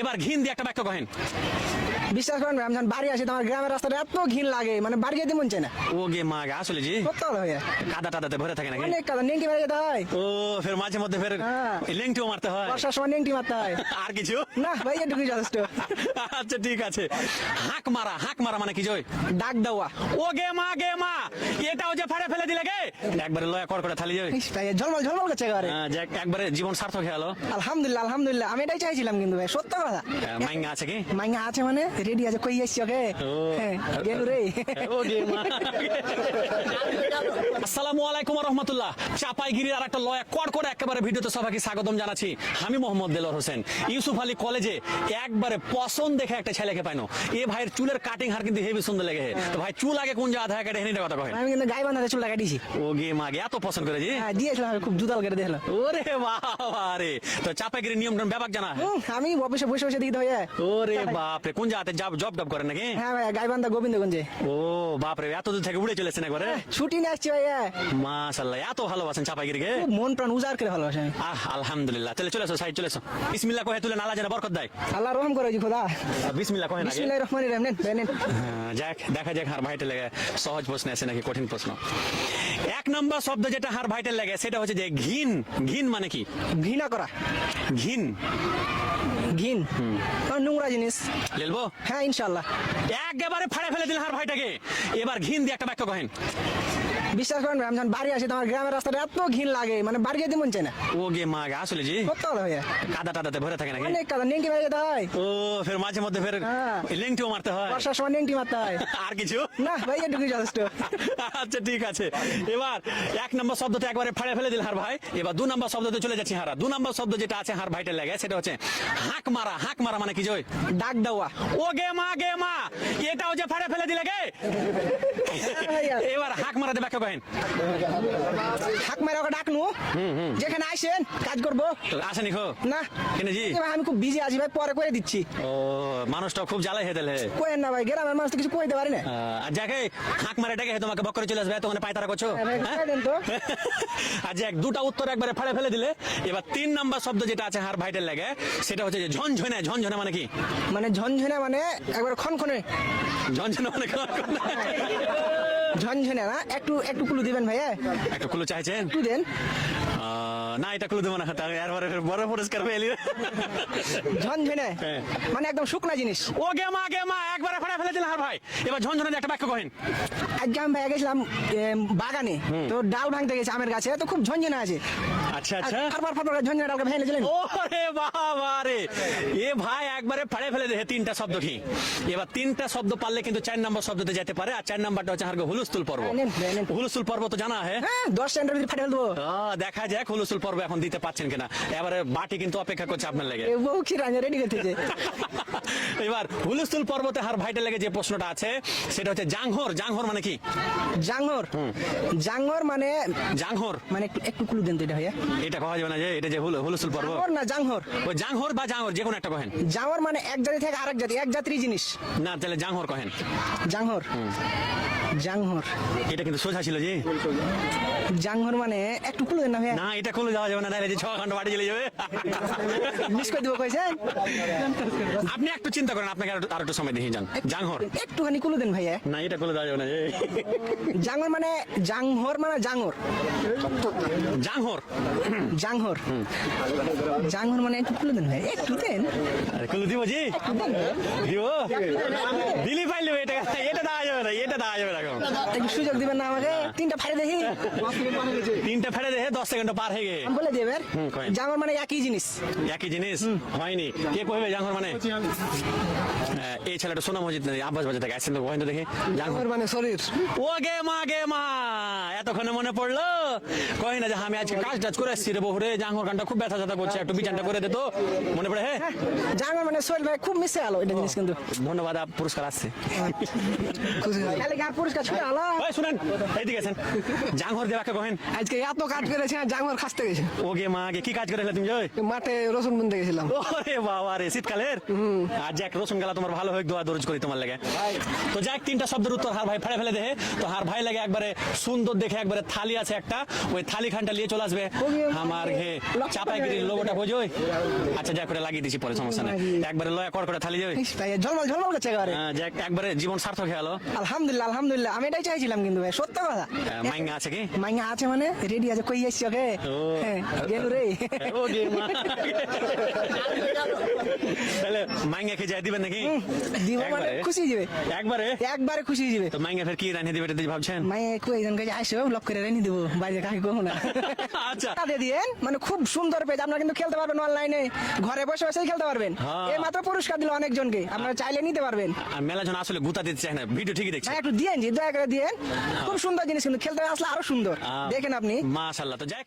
এবার ঘিন দিয়ে একটা বাক্য কহেন। বিশ্বাস করেন আমি যখন বাড়ি আসি তো আমার গ্রামের রাস্তাটা এত ঘিন লাগে মানে বাড়ি যেতে মন চায় না। ও গে মা গে আসলে জি। কথা ভাইয়া কাদা টাদাতে ভরে থাকে নাকি? অনেক কাদা নেংটি মেরে যেতে হয়। ও ফের মাঝে মধ্যে ফের হ্যাঁ। লেংটিও মারতে হয়। বর্ষার সময় নেংটি মারতে হয়। আর কিছু? না ভাই এটুকুই যথেষ্ট। আচ্ছা ঠিক আছে। হাঁক মারা হাঁক মারা মানে কি জয়? ডাক দেওয়া। ও গে মা গে মা এটাও যে ফাড়ে একবারে লয়া কর করে থালি যাবে। ঝলমল ঝলমল করছে একেবারে। হ্যাঁ, যাক, একবারে জীবন সার্থক হয়ে আলহামদুলিল্লাহ আলহামদুলিল্লাহ। আমি এটাই চাইছিলাম কিন্তু ভাই সত্য কথা। মাইঙ্গা আছে কি? মাইঙ্গা আছে মানে? রেডি আছে কই আসছি ওকে? হ্যাঁ, গেলু রে। আসসালামু আলাইকুম রহমতুল্লাহ চাপাইগিরির আর একটা লয়া কর করে একেবারে ভিডিওতে সবাইকে স্বাগতম জানাচ্ছি। আমি মোহাম্মদ দেলোর হোসেন। ইউসুফ আলী কলেজে একবারে পছন্দ দেখে একটা ছেলেকে পাইনো। এ ভাইয়ের চুলের কাটিং হার কিন্তু হেভি সুন্দর লেগে তো ভাই চুল আগে কোন জায়গা থাকে হেনিটা কথা কয়। আমি কিন্তু গাই বান্ধাতে চুল লাগাইছি ও গে মা গে এত পছন্দ করে জি? হ্যাঁ দিয়েছিলাম আমি খুব জুতাল করে দেখলাম ওরে বাবা রে তো চাপাইগিরির নিয়ম টিয়ম ব্যাপার জানা? হুম, আমি অফিসে বসে বসে দিতে ভাইয়া ওরে বাপ রে কোন জায়গাতে জব জব করেন নাকি? হ্যাঁ ভাইয়া গাই বান্ধা গোবিন্দগঞ্জে। ও বাপ রে এত দূর থেকে উড়ে চলেছেন একবারে? ছুটি নিয়ে আসছি ভাইয়া মাশাল্লাহ এত ভালোবাসেন চাপাইগিরিকে খুব মন প্রাণ উজাড় করে ভালোবাসে আমি আহ আলহামদুলিল্লাহ চলে চলে এসো সাইড চলে এসো। বিসমিল্লাহ কহে তুলে নালা জানা বরকত দেয়। আল্লাহ রহম করে জি খোদা। বিসমিল্লাহ কহে নাকি? বিসমিল্লাহির রহমানির রহিম নেন নেন। হ্যাঁ, যাক দেখা যাক হার ভাইটে লেগে সহজ প্রশ্ন আছে নাকি কঠিন প্রশ্ন। এক নম্বর শব্দ যেটা হার ভাইটাল লাগে সেটা হচ্ছে যে ঘিন। ঘিন মানে কি? ঘৃণা করা। ঘিন। ঘিন। নোংরা জিনিস। লেলবো? হ্যাঁ ইনশাল্লাহ একেবারে ফাড়ে ফেলে দিল হার ভাইটাকে। এবার ঘিন দিয়ে একটা বাক্য কহেন। বিশ্বাস করেন ভাই, আমি যখন বাড়ি আসি তো আমার গ্রামের রাস্তাটা এত ঘিন লাগে মানে বাড়ি যেতে মন চায় না। ও গে মা গে আসলে জি? সত্য কথা ভাইয়া। কাদা টাদাতে ভরে থাকে নাকি? অনেক কাদা নেংটি মেরে যেতে হয়। ও ফের মাঝে মধ্যে ফের হ্যাঁ। লেংটিও মারতে হয়। বর্ষার সময় নেংটি মারতে হয়। আর কিছু? না ভাই এটুকুই যথেষ্ট। আচ্ছা ঠিক আছে। এবার এক নম্বর শব্দটা একবারে ফাড়ে ফেলে দিল হার ভাই। এবার দু নম্বর শব্দতে চলে যাচ্ছি হারা। দু নম্বর শব্দ যেটা আছে হার ভাইটা লাগে সেটা হচ্ছে হাঁক মারা। হাঁক মারা মানে কি জয়? ডাক দেওয়া। ও গে মা গে মা! এটাও যে ফাড়ে ফেলে দিলে গে? এবার হাঁক মারাতে ব্যাখ্যা হাক মেরে ওকে ডাকনু। যেখানে আসেন কাজ করব। আসেনি খো। না। কেন জি? ভাই, আমি খুব বিজি আছি ভাই পরে করে দিচ্ছি। ও মানুষটা খুব জ্বালাই হয়ে দিলে কোয়েন না ভাই গ্রামের মানুষ তো কিছু কইতে পারি না। আর যাকে হাঁক মারে ডেকে তোমাকে বকরে চলে আসবে তোমাকে পায়তারা করছ হ্যাঁ ভাই, হ্যাঁ? আজ এক দুটা উত্তর একবারে ফাড়ে ফেলে দিলে। এবার তিন নাম্বার শব্দ যেটা আছে হার ভাইটের লাগে সেটা হচ্ছে যে ঝনঝনে ঝনঝনে মানে কি? মানে ঝনঝনে মানে একবার খনখনে। ঝনঝনে মানে কি? ঝনঝনে না? একটু একটু কুলু দিবেন ভাইয়া। একটু কুলু চাইছেন? একটু দেন। না এটা কুলু দেবো না এরপরে বড় পুরস্কার। ঝনঝনে হ্যাঁ। মানে একদম শুকনা জিনিস। ও গে মা গে মা একবারে ফাড়ে ফেলে দিলে হার ভাই। এবার ঝনঝনে একটা বাক্য কহেন। আজকে আমি ভাইয়া গেছিলাম বাগানে তো ডাল ভাঙতে গেছে আমের গাছে তো খুব ঝনঝনে আছে। আচ্ছা আচ্ছা। ঝনঝনে ডালকে ভেঙে দিলেন। ওরে বাবা রে। এ ভাই একবারে ফাড়ে ফেলে দে তিনটা শব্দ কি? এবার তিনটা শব্দ পারলে কিন্তু চার নম্বর শব্দতে যেতে পারে আর চার নাম্বারটা হচ্ছে হুলুস্তুল পর্ব। নেন। হুলুস্তুল পর্ব তো জানা হ্যাঁ? হ্যাঁ দশ ভিতরে ফাটে ফেলব দেখা যাক হুলুস্তুল পর্ব এখন দিতে পাচ্ছেন কিনা? এবারে বাটি কিন্তু অপেক্ষা করছে আপনার লেগে। বউ কি রান্না রেডি করতেছে এবার হুলুস্তুল পর্বতে হার ভাইটা লেগে যে প্রশ্নটা আছে সেটা হচ্ছে জাংহর। জাংহর মানে কি? জাঙ্গর জাঙ্গর মানে জাংহর। মানে একটু একটু কুলু দেন তো এটা ভাইয়া। এটা কওয়া যাবে না যে এটা যে হুল- হুলুস্তুল পর্ব। না জাংহর? ওই জাংহর বা জাংহর যে কোনো একটা কহেন। জাঙ্গর মানে এক জাতি থেকে আরেক জাতি এক জাতির জিনিস। না তাহলে জাংহর কহেন। জাংহর। জাংহর। এটা কিন্তু সোজা ছিল জি। জাংহর মানে একটু কুলু দেন না ভাইয়া। না এটা খুলে যাওয়া যাবে না তাহলে যে ছ ঘণ্টা বাড়ি চলে যাবে। মিস করে দিব কইছেন আপনি একটু চিন্তা করেন আপনাকে আর একটু সময় দিয়ে যান। জাংহর। একটুখানি কুলু দেন ভাইয়া। না এটা খুলে দেওয়া যাবে না। জাঙ্গর মানে জাংহর মানে জাঙ্গর জাংহর। জাংহর। জাংহর মানে একটু কুলু দেন ভাই একটু দেন। খুলে দিব জি? দিব? দিলি পাইলে এটা এটা যাবে না এটা দেওয়া যাবে না এখন। একটু সুযোগ দিবেন না আমাকে? তিনটা ফাড়ে দেখি। তিনটা ফেলে দেখে দশ সেকেন্ড পার হয়ে গে বলে দেবেন জাঙ্গর মানে একই জিনিস। একই জিনিস? হয়নি। কে কইবে জাঙ্গর মানে? এই ছেলেটা সোনা মসজিদ আব্বাস বাজার থেকে আসছেন তো দেখি। মানে শরীর। ও গে মা গে মা এতক্ষণে মনে পড়ল? কই না যে আমি আজকে কাজ টাজ করে এসছি রে বহুরে জাঙ্গর গানটা খুব ব্যথা ব্যথা করছে একটু বিচারটা করে দে তো। মনে পড়ে হ্যাঁ? জাঙ্গর মানে শরীর ভাই খুব মিশে আলো এটা জিনিস কিন্তু। ধন্যবাদ আপ পুরস্কার আসছে। পুরস্কার ছুটে আলো। শুনেন এইদিকে আছেন জাঙ্গর দেবাকে কহেন। আজকে এত কাট করেছে জাঙ্গর খাসতে গেছে। গেছে ওগে মা গে কি কাজ করে তুমি মাঠে রসুন বুনতে গেছিলাম। ওরে বাবা রে শীতকালের? আর যাক রসুন গেলা তোমার ভালো হোক দোয়া দরজ করি তোমার লাগে। তো যাক তিনটা শব্দের উত্তর হার ভাই ফেলে ফেলে দেহে। তো হার ভাই লাগে একবারে সুন্দর দেখে একবারে থালি আছে একটা। ওই থালি খানটা নিয়ে চলে আসবে। আমার ঘে চাপাইগিরির লোগোটা বোঝোই আচ্ছা যাক করে লাগিয়ে দিছি পরে সমস্যা নেই। একবারে লয়া কর করে থালি যাবে ভাই ঝলমল ঝলমল করছে একেবারে। যাক একবারে জীবন সার্থক হয়ে গেল। আলহামদুলিল্লাহ আলহামদুলিল্লাহ। আমি এটাই চাইছিলাম কিন্তু ভাই সত্য কথা। মাইঙ্গা আছে কি? মাইঙ্গা আছে মানে রেডি আছে কই আসছি ওকে? ও। হ্যাঁ, গেলু রে। ওগে মা তাহলে মাইঙ্গা খেয়ে যায় দিবেন নাকি? দিব মানে খুশি যাবে। একবারে একবারে খুশি হয়ে যাবে। তো মাইঙ্গা ফের কি রান্না দিবে এটা ভাবছেন? মাইয়া কই জন কাছে আসো লক করে রেনি দেবো। বাইরে কাকে কমো না। আচ্ছা। দিয়ে দিয়েন মানে খুব সুন্দর পেজ। আপনারা কিন্তু খেলতে পারবেন অনলাইনে ঘরে বসে বসেই খেলতে পারবেন। হ্যাঁ। এই মাত্র পুরস্কার দিল অনেকজনকে। আপনারা চাইলে নিতে পারবেন। আর মেলা জন আসলে গুতা দিতে চায় না। ভিডিও ঠিকই দেখছেন একটু দিয়েন জি দয়া করে দিয়েন। খুব সুন্দর জিনিস কিন্তু। খেলতে আসলে আরও সুন্দর। দেখেন আপনি। মাশাল্লাহ তো যাক